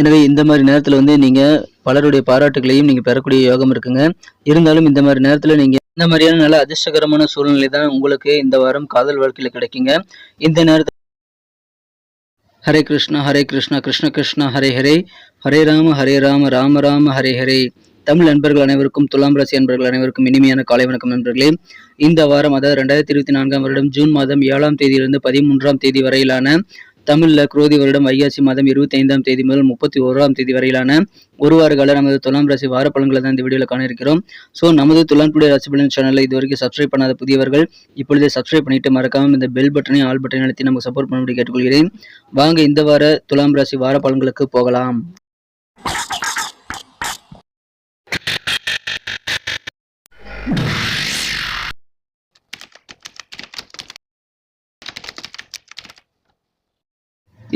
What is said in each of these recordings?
எனவே இந்த மாதிரி நேரத்தில் வந்து நீங்கள் பலருடைய பாராட்டுகளையும் நீங்கள் பெறக்கூடிய யோகம் இருக்குங்க. இருந்தாலும் இந்த மாதிரி நேரத்தில் நீங்கள் இந்த மாதிரியான நல்ல அதிர்ஷ்டகரமான சூழ்நிலை தான் உங்களுக்கு இந்த வாரம் காதல் வாழ்க்கையில் கிடைக்குங்க. இந்த நேரத்தில் ஹரே கிருஷ்ணா ஹரே கிருஷ்ணா கிருஷ்ண கிருஷ்ணா ஹரே ஹரே. ஹரே ராம ஹரே ராம ராம ராம ஹரே ஹரே. தமிழ் நண்பர்கள் அனைவருக்கும் துலாம் ராசி நண்பர்கள் அனைவருக்கும் இனிமையான காலை வணக்கம் நண்பர்களே. இந்த வாரம் அதாவது ரெண்டாயிரத்தி இருபத்தி நான்காம் வருடம் ஜூன் மாதம் ஏழாம் தேதியிலிருந்து பதிமூன்றாம் தேதி வரையிலான தமிழில் குரோதி வருடம் வைகாசி மாதம் இருபத்தி ஐந்தாம் தேதி முதல் முப்பத்தி ஓராம் தேதி வரையிலான ஒரு வார கால நமது துலாம் ராசி வார பலன்களை தான் இந்த வீடியோவில் காண இருக்கிறோம் ஸோ நமது துலாம் டுடே ராசி பலன் சேனலை இது வரைக்கும் சப்ஸ்கிரைப் பண்ணாத புதியவர்கள் இப்பொழுதே சப்ஸ்கிரைப் பண்ணிட்டு மறக்காமல் இந்த பெல் பட்டனை ஆல் பட்டனை அழுத்தி நமக்கு சப்போர்ட் பண்ணும்படி கேட்டுக்கொள்கிறேன். வாங்க இந்த வார துலாம் ராசி வார பலன்களுக்கு போகலாம்.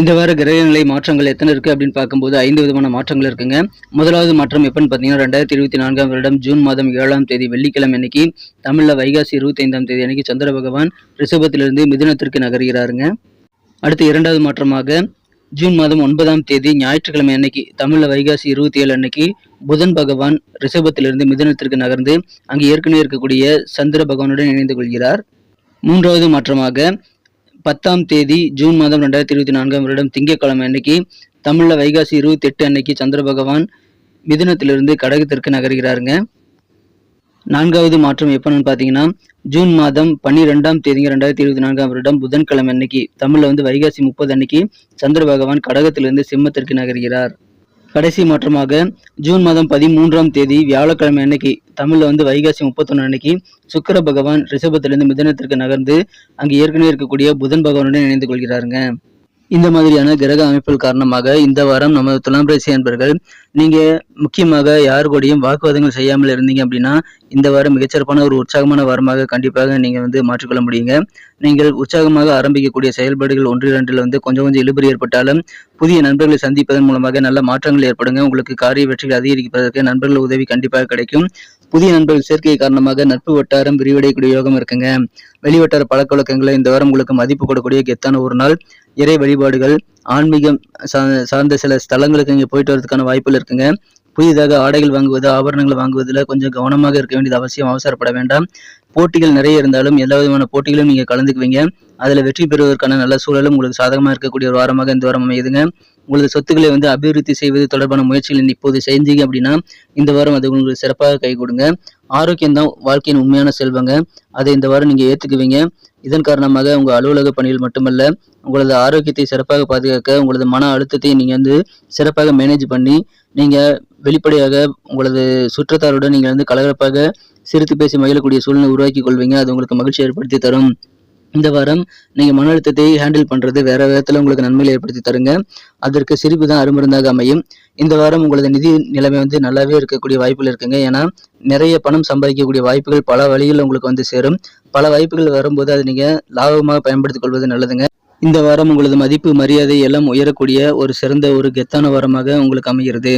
இந்த வார கிரகநிலை மாற்றங்கள் எத்தனை இருக்கு அப்படின்னு பார்க்கும்போது ஐந்து விதமான மாற்றங்கள் இருக்குங்க. முதலாவது மாற்றம் எப்போன்னு பார்த்தீங்கன்னா ரெண்டாயிரத்தி இருபத்தி நான்காம் வருடம் ஜூன் மாதம் ஏழாம் தேதி வெள்ளிக்கிழமை அன்னைக்கு தமிழில் வைகாசி இருபத்தி ஐந்தாம் தேதி அன்னைக்கு சந்திர பகவான் ரிஷபத்திலிருந்து மிதுனத்திற்கு நகர்கிறாருங்க. அடுத்து இரண்டாவது மாற்றமாக ஜூன் மாதம் ஒன்பதாம் தேதி ஞாயிற்றுக்கிழமை அன்னைக்கு தமிழில் வைகாசி இருபத்தி ஏழு அன்னைக்கு புதன் பகவான் ரிஷபத்திலிருந்து மிதுனத்திற்கு நகர்ந்து அங்கு ஏற்கனவே இருக்கக்கூடிய சந்திர பகவானுடன் இணைந்து கொள்கிறார். மூன்றாவது மாற்றமாக பத்தாம் தேதி ஜூன் மாதம் ரெண்டாயிரத்தி இருபத்தி நான்காம் வருடம் திங்கட்கிழமை அன்னைக்கு தமிழில் வைகாசி இருபத்தி எட்டு அன்னைக்கு சந்திர பகவான் மிதுனத்திலிருந்து கடகத்திற்கு நகர்கிறாருங்க. நான்காவது மாற்றம் எப்பன்னு பார்த்தீங்கன்னா ஜூன் மாதம் பன்னிரெண்டாம் தேதி ரெண்டாயிரத்தி இருபத்தி நான்காம் வருடம் புதன்கிழமை அன்னைக்கு தமிழில் வந்து வைகாசி முப்பது அன்னைக்கு சந்திர பகவான் கடகத்திலிருந்து சிம்மத்திற்கு நகர்கிறார். கடைசி மாற்றமாக ஜூன் மாதம் பதிமூன்றாம் தேதி வியாழக்கிழமை அன்னைக்கு தமிழ்ல வந்து வைகாசி முப்பத்தொன்னு அன்னைக்கு சுக்கர பகவான் ரிஷபத்திலிருந்து மிதனத்திற்கு நகர்ந்து அங்கு ஏற்கனவே இருக்கக்கூடிய புதன் பகவானுடன் இணைந்து கொள்கிறாருங்க. இந்த மாதிரியான கிரக அமைப்புகள் காரணமாக இந்த வாரம் நமது துலாம் ராசி அன்பர்கள் நீங்க முக்கியமாக யார் கூடயும் வாக்குவாதங்கள் செய்யாமல் இருந்தீங்க அப்படின்னா இந்த வாரம் மிகச்சிறப்பான ஒரு உற்சாகமான வாரமாக கண்டிப்பாக நீங்க வந்து மாற்றிக்கொள்ள முடியுங்க. நீங்கள் உற்சாகமாக ஆரம்பிக்கக்கூடிய செயல்பாடுகள் ஒன்று இரண்டில் வந்து கொஞ்சம் கொஞ்சம் இழுபறி ஏற்பட்டாலும் புதிய நண்பர்களை சந்திப்பதன் மூலமாக நல்ல மாற்றங்கள் ஏற்படுங்க. உங்களுக்கு காரிய வெற்றிகள் அதிகரிப்பதற்கு நண்பர்கள் உதவி கண்டிப்பாக கிடைக்கும். புதிய நண்பர்கள் சேர்க்கை காரணமாக நட்பு வட்டாரம் விரிவடையக்கூடிய யோகம் இருக்குங்க. வெளிவட்டார பழக்க வழக்கங்களை இந்த வாரம் உங்களுக்கு மதிப்பு கொடுக்கக்கூடிய கெத்தான ஒரு நாள். இறை வழிபாடுகள் ஆன்மீகம் சா- சார்ந்த சில ஸ்தலங்களுக்கு இங்கே போயிட்டு வரதுக்கான வாய்ப்புகள் இருக்குங்க. புதிதாக ஆடைகள் வாங்குவது ஆபரணங்கள் வாங்குவதில் கொஞ்சம் கவனமாக இருக்க வேண்டியது அவசியம் அவசரப்பட வேண்டாம். போட்டிகள் நிறைய இருந்தாலும் எல்லா விதமான போட்டிகளும் நீங்கள் கலந்துக்குவீங்க. அதில் வெற்றி பெறுவதற்கான நல்ல சூழலும் உங்களுக்கு சாதகமாக இருக்கக்கூடிய ஒரு வாரமாக இந்த வாரம் அமையுதுங்க. உங்களது சொத்துக்களை வந்து அபிவிருத்தி செய்வது தொடர்பான முயற்சிகளை இப்போது செஞ்சீங்க அப்படின்னா இந்த வாரம் அது உங்களுக்கு சிறப்பாக கை கொடுங்க. ஆரோக்கியம் தான் வாழ்க்கையின் உண்மையான செல்வங்க. அதை இந்த வாரம் நீங்கள் ஏற்றுக்குவீங்க இதன் காரணமாக உங்கள் அலுவலக பணிகள் மட்டுமல்ல உங்களது ஆரோக்கியத்தை சிறப்பாக பாதுகாக்க உங்களது மன அழுத்தத்தை நீங்கள் வந்து சிறப்பாக மேனேஜ் பண்ணி நீங்கள் வெளிப்படையாக உங்களது சுற்றத்தாருடன் நீங்கள் வந்து கலகலப்பாக சிரித்து பேசி மகிழக்கூடிய சூழ்நிலை உருவாக்கி கொள்வீங்க. அது உங்களுக்கு மகிழ்ச்சி ஏற்படுத்தி தரும். இந்த வாரம் நீங்கள் மன அழுத்தத்தை ஹேண்டில் பண்ணுறது வேற விதத்தில் உங்களுக்கு நன்மையில் ஏற்படுத்தி தருங்க. அதற்கு சிரிப்பு தான் அருமருந்தாக அமையும். இந்த வாரம் உங்களது நிதி நிலைமை வந்து நல்லாவே இருக்கக்கூடிய வாய்ப்புகள் இருக்குங்க. ஏன்னா நிறைய பணம் சம்பாதிக்கக்கூடிய வாய்ப்புகள் பல வழிகளில் உங்களுக்கு வந்து சேரும். பல வாய்ப்புகள் வரும்போது அதை நீங்கள் லாபமாக பயன்படுத்திக் கொள்வது நல்லதுங்க. இந்த வாரம் உங்களது மதிப்பு மரியாதை எல்லாம் உயரக்கூடிய ஒரு சிறந்த ஒரு கெத்தான வாரமாக உங்களுக்கு அமைகிறது.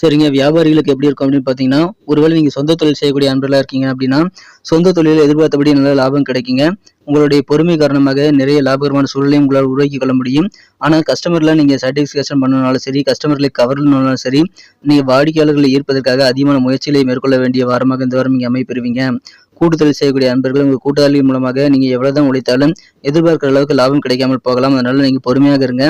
சரிங்க வியாபாரிகளுக்கு எப்படி இருக்கும் அப்படின்னு பார்த்தீங்கன்னா ஒருவேளை நீங்கள் சொந்த தொழில் செய்யக்கூடிய அன்பர்களாக இருக்கீங்க அப்படின்னா சொந்த தொழிலில் எதிர்பார்த்தபடி நல்ல லாபம் கிடைக்குங்க. உங்களுடைய பொறுமை காரணமாக நிறைய லாபகரமான சூழலையும் உங்களால் உருவாக்கி கொள்ள முடியும். ஆனால் கஸ்டமர்லாம் நீங்கள் சாட்டிஸ்ஃபேக்ஷன் பண்ணனாலும் சரி கஸ்டமர்களை கவரணும்னாலும் சரி நீங்கள் வாடிக்கையாளர்களை ஈர்ப்பதற்காக அதிகமான முயற்சிகளை மேற்கொள்ள வேண்டிய வாரமாக இந்த வாரம் நீங்கள் அமைப்பெறுவீங்க கூட்டுத்தொழில் செய்யக்கூடிய அன்பர்கள் உங்கள் கூட்டாளி மூலமாக நீங்கள் எவ்வளோ தான் உழைத்தாலும் எதிர்பார்க்குற அளவுக்கு லாபம் கிடைக்காமல் போகலாம். அதனால நீங்கள் பொறுமையாக இருங்க.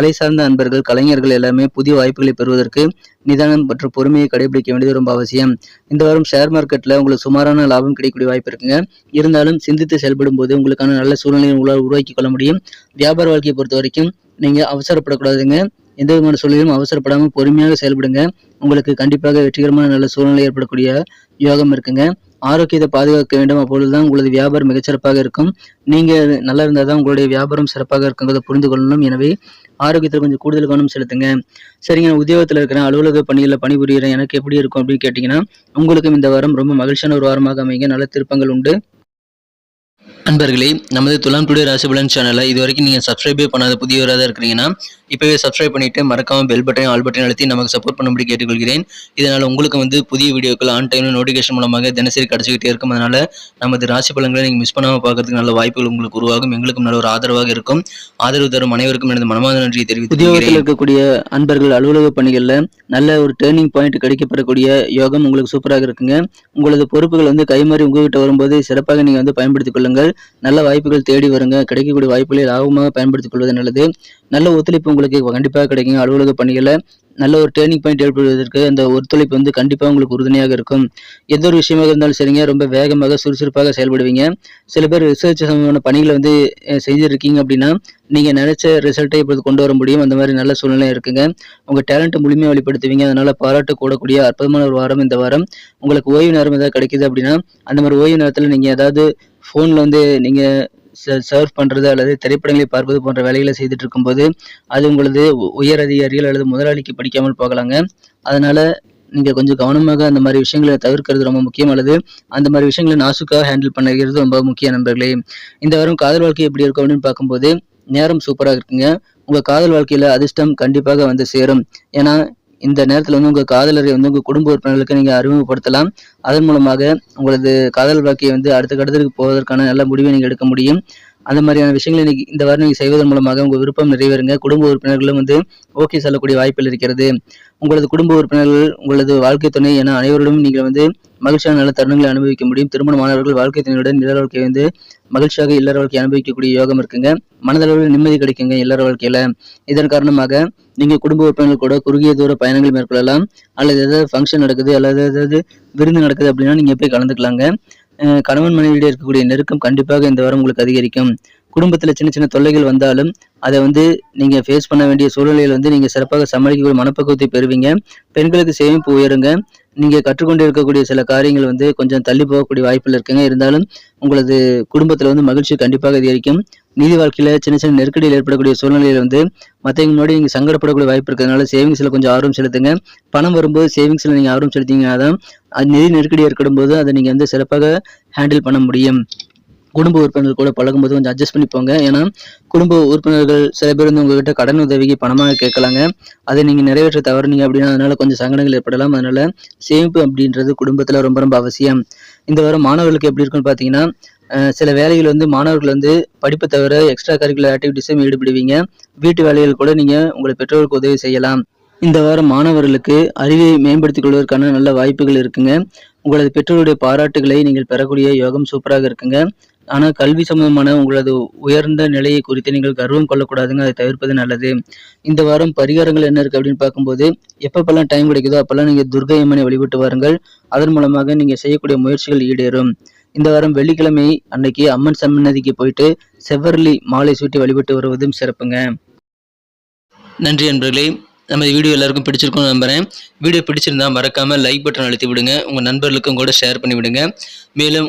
கலை சார்ந்த அன்பர்கள் கலைஞர்கள் எல்லாமே புதிய வாய்ப்புகளை பெறுவதற்கு நிதானம் மற்றும் பொறுமையை கடைபிடிக்க வேண்டியது ரொம்ப அவசியம். இந்த வாரம் ஷேர் மார்க்கெட்டில் உங்களுக்கு சுமாரான லாபம் கிடைக்கக்கூடிய வாய்ப்பு இருக்குங்க. இருந்தாலும் சிந்தித்து செயல்படும் போது உங்களுக்கான நல்ல சூழ்நிலையை உங்களால் உருவாக்கி கொள்ள முடியும். வியாபார வாழ்க்கையை பொறுத்த வரைக்கும் நீங்கள் அவசரப்படக்கூடாதுங்க. எந்த விதமான சூழ்நிலையும் அவசரப்படாமல் பொறுமையாக செயல்படுங்க. உங்களுக்கு கண்டிப்பாக வெற்றிகரமான நல்ல சூழ்நிலை ஏற்படக்கூடிய யோகம் இருக்குங்க. ஆரோக்கியத்தை பாதுகாக்க வேண்டும். அப்பொழுதுதான் உங்களது வியாபாரம் மிகச்சிறப்பாக இருக்கும். நீங்க நல்லா இருந்தால் தான் உங்களுடைய வியாபாரம் சிறப்பாக இருக்குங்கிறத புரிந்து கொள்ளணும். எனவே ஆரோக்கியத்தில் கொஞ்சம் கூடுதல் கவனம் செலுத்துங்க. சரிங்க நான் உத்தியோகத்தில் இருக்கிறேன் அலுவலக பணிகளில் பணிபுரிகிறேன் எனக்கு எப்படி இருக்கும் அப்படின்னு கேட்டிங்கன்னா உங்களுக்கும் இந்த வாரம் ரொம்ப மகிழ்ச்சியான ஒரு வாரமாக அமைங்க நல்ல திருப்பங்கள் உண்டு. அன்பர்களே நமது துலாம் டுடே ராசிபலன் சேனலை இது வரைக்கும் நீங்கள் சப்ஸ்கிரைபே பண்ணாத புதியவராக தான் இருக்கிறீங்கன்னா இப்போவே சப்ஸ்கிரைப் பண்ணிவிட்டு மறக்காமல் பெல் பட்டன் ஆல் பட்டன் அழுத்தி நமக்கு சப்போர்ட் பண்ணும்படி கேட்டுக்கொள்கிறேன். இதனால் உங்களுக்கு வந்து புதிய வீடியோக்கள் ஆன் டைமில் நோட்டிஃபிகேஷன் மூலமாக தினசரி கிடச்சிக்கிட்டே இருக்கும். அதனால் நமது ராசி பலன்களை நீங்கள் மிஸ் பண்ணாமல் பார்க்கறதுக்கு நல்ல வாய்ப்புகள் உங்களுக்கு உருவாகும். எங்களுக்கும் நல்ல ஒரு ஆதரவாக இருக்கும். ஆதரவு தரும் அனைவருக்கும் எனது மனமார்ந்த நன்றியை தெரிவித்து உத்தியோகத்தில் இருக்கக்கூடிய அன்பர்கள் அலுவலக பணிகளில் நல்ல ஒரு டேர்னிங் பாயிண்ட் கிடைக்கப்படக்கூடிய யோகம் உங்களுக்கு சூப்பராக இருக்குங்க. உங்களது பொறுப்புகள் வந்து கைமாறி உங்ககிட்ட வரும்போது சிறப்பாக நீங்கள் வந்து பயன்படுத்திக் கொள்ளுங்கள். நல்ல வாய்ப்புகள் தேடி வருங்க. கிடைக்கக்கூடிய வாய்ப்புகளை லாபமாக பயன்படுத்திக் கொள்வது நல்லது. நல்ல ஒத்துழைப்பு உங்களுக்கு கண்டிப்பாக கிடைக்கும் அலுவலக பணிகளில் நல்ல ஒரு டேர்னிங் பாயிண்ட் ஏற்படுவதற்கு அந்த ஒத்துழைப்பு வந்து கண்டிப்பாக உங்களுக்கு உறுதுணையாக இருக்கும். எந்த ஒரு விஷயமாக இருந்தாலும் சரிங்க. ரொம்ப வேகமாக சுறுசுறுப்பாக செயல்படுவீங்க. சில பேர் ரிசர்ச் சம்பந்தமான பணிகளை வந்து செஞ்சுருக்கீங்க அப்படின்னா நீங்கள் நினைச்ச ரிசல்ட்டை இப்போது கொண்டு வர முடியும். அந்த மாதிரி நல்ல சூழ்நிலை இருக்குங்க. உங்கள் டேலண்ட்டை முழுமையாக வெளிப்படுத்துவீங்க. அதனால் பாராட்டு கூடக்கூடிய அற்புதமான ஒரு வாரம் இந்த வாரம். உங்களுக்கு ஓய்வு நேரம் ஏதாவது கிடைக்குது அப்படின்னா அந்த மாதிரி ஓய்வு நேரத்தில் நீங்கள் ஏதாவது ஃபோனில் வந்து நீங்கள் சர்வ் பண்ணுறது அல்லது திரைப்படங்களை பார்ப்பது போன்ற வேலைகளை செய்துட்டு இருக்கும்போது அது உங்களது உ- உயர் அதிகாரிகள் அல்லது முதலாளிக்கு படிக்காமல் போகலாங்க. அதனால் நீங்கள் கொஞ்சம் கவனமாக அந்த மாதிரி விஷயங்களை தவிர்க்கிறது ரொம்ப முக்கியம். அல்லது அந்த மாதிரி விஷயங்களை நாசுக்காக ஹேண்டில் பண்ணுறது ரொம்ப முக்கிய நண்பர்களே. இந்த வாரம் காதல் வாழ்க்கை எப்படி இருக்கும் அப்படின்னு பார்க்கும்போது நேரம் சூப்பராக இருக்குங்க. உங்கள் காதல் வாழ்க்கையில் அதிர்ஷ்டம் கண்டிப்பாக வந்து சேரும். ஏன்னா இந்த நேரத்தில் வந்து உங்கள் காதலரை வந்து உங்கள் குடும்ப உறுப்பினர்களுக்கு நீங்கள் அறிமுகப்படுத்தலாம். அதன் மூலமாக உங்களது காதல் வாழ்க்கையை வந்து அடுத்த கட்டத்திற்கு போவதற்கான நல்ல முடிவை நீங்கள் எடுக்க முடியும். அந்த மாதிரியான விஷயங்களை இன்னைக்கு இந்த வாரம் நீங்கள் செய்வதன் மூலமாக உங்கள் விருப்பம் நிறைவேறுங்க. குடும்ப உறுப்பினர்களும் வந்து ஓகே சொல்லக்கூடிய வாய்ப்பில் இருக்கிறது. உங்களது குடும்ப உறுப்பினர்கள் உங்களது வாழ்க்கை துணை என அனைவரிடம் நீங்கள் வந்து மகிழ்ச்சியான நல்ல தருணங்களை அனுபவிக்க முடியும். திருமணமானவர்கள் வாழ்க்கை துணையுடன் இல்லற வாழ்க்கையை வந்து மகிழ்ச்சியாக இல்லற வாழ்க்கையை அனுபவிக்கக்கூடிய யோகம் இருக்குங்க. மனதளவில் நிம்மதி கிடைக்குங்க இல்லற வாழ்க்கையில. இதன் காரணமாக நீங்க குடும்ப உறுப்பினர்கள் கூட குறுகிய தூர பயணங்கள் மேற்கொள்ளலாம். அல்லது ஏதாவது ஃபங்க்ஷன் நடக்குது அல்லது ஏதாவது விருந்து நடக்குது அப்படின்னா நீங்க போய் கலந்துக்கலாங்க. கணவன் மனைவியிடையே இருக்கக்கூடிய நெருக்கம் கண்டிப்பாக இந்த வாரம் உங்களுக்கு அதிகரிக்கும். குடும்பத்துல சின்ன சின்ன தொல்லைகள் வந்தாலும் அதை வந்து நீங்க ஃபேஸ் பண்ண வேண்டிய சூழ்நிலையில் வந்து நீங்க சிறப்பாக சமாளிக்கக்கூடிய மனப்பக்குவத்தை பெறுவீங்க. பெண்களுக்கு சேமிப்பு உயருங்க. நீங்க கற்றுக்கொண்டு இருக்கக்கூடிய சில காரியங்கள் வந்து கொஞ்சம் தள்ளி போகக்கூடிய வாய்ப்புகள் இருக்குங்க. இருந்தாலும் உங்களது குடும்பத்துல வந்து மகிழ்ச்சி கண்டிப்பாக அதிகரிக்கும். நீதி வாழ்க்கையில சின்ன சின்ன நெருக்கடியில் ஏற்படக்கூடிய சூழ்நிலையில வந்து மற்றவங்க முன்னாடி நீங்க சங்கடப்படக்கூடிய வாய்ப்பு இருக்கிறதுனால சேவிங்ஸ்ல கொஞ்சம் ஆர்வம் செலுத்துங்க. பணம் வரும்போது சேவிங்ஸ்ல நீங்க ஆர்வம் செலுத்தீங்கன்னா தான் அது நிதி நெருக்கடி ஏற்படும் போது அதை நீங்க வந்து சிறப்பாக ஹேண்டில் பண்ண முடியும். குடும்ப உறுப்பினர்கள் கூட பழகும்போது கொஞ்சம் அட்ஜஸ்ட் பண்ணிப்போங்க ஏன்னா குடும்ப உறுப்பினர்கள் சில பேர் வந்து உங்ககிட்ட கடன் உதவிக்கு பணமாக கேட்கலாங்க. அதை நீங்க நிறைவேற்ற தவறுனீங்க அப்படின்னா அதனால கொஞ்சம் சங்கடங்கள் ஏற்படலாம். அதனால சேமிப்பு அப்படின்றது குடும்பத்துல ரொம்ப ரொம்ப அவசியம். இந்த வாரம் மாணவர்களுக்கு எப்படி இருக்குன்னு பார்த்தீங்கன்னா சில வேலைகள் வந்து மாணவர்கள் வந்து படிப்பை தவிர எக்ஸ்ட்ரா கரிக்குலர் ஆக்டிவிட்டிஸும் ஈடுபடுவீங்க. வீட்டு வேலைகள் கூட நீங்கள் உங்களை பெற்றோருக்கு உதவி செய்யலாம். இந்த வாரம் மாணவர்களுக்கு அறிவை மேம்படுத்திக் கொள்வதற்கான நல்ல வாய்ப்புகள் இருக்குங்க. உங்களது பெற்றோருடைய பாராட்டுகளை நீங்கள் பெறக்கூடிய யோகம் சூப்பராக இருக்குங்க. ஆனால் கல்வி சம்பந்தமான உங்களது உயர்ந்த நிலையை குறித்து நீங்கள் கர்வம் கொள்ளக்கூடாதுங்க. அதை தவிர்ப்பது நல்லது. இந்த வாரம் பரிகாரங்கள் என்ன இருக்கு அப்படின்னு பார்க்கும்போது எப்பப்பெல்லாம் டைம் கிடைக்குதோ அப்பெல்லாம் நீங்கள் துர்கை அம்மனை வழிபட்டு வாருங்கள். அதன் மூலமாக நீங்கள் செய்யக்கூடிய முயற்சிகள் ஈடேறும். இந்த வாரம் வெள்ளிக்கிழமை அன்னைக்கு அம்மன் சன்னதிக்கு போயிட்டு செவ்வரளி மாலை சூட்டி வழிபட்டு வருவதும் சிறப்புங்க. நன்றி நண்பர்களே நம்ம வீடியோ எல்லாருக்கும் பிடிச்சிருக்கும்னு நம்புறேன். வீடியோ பிடிச்சிருந்தா மறக்காமல் லைக் பட்டன் அழுத்தி விடுங்க. உங்கள் நண்பர்களுக்கும் கூட ஷேர் பண்ணி விடுங்க. மேலும்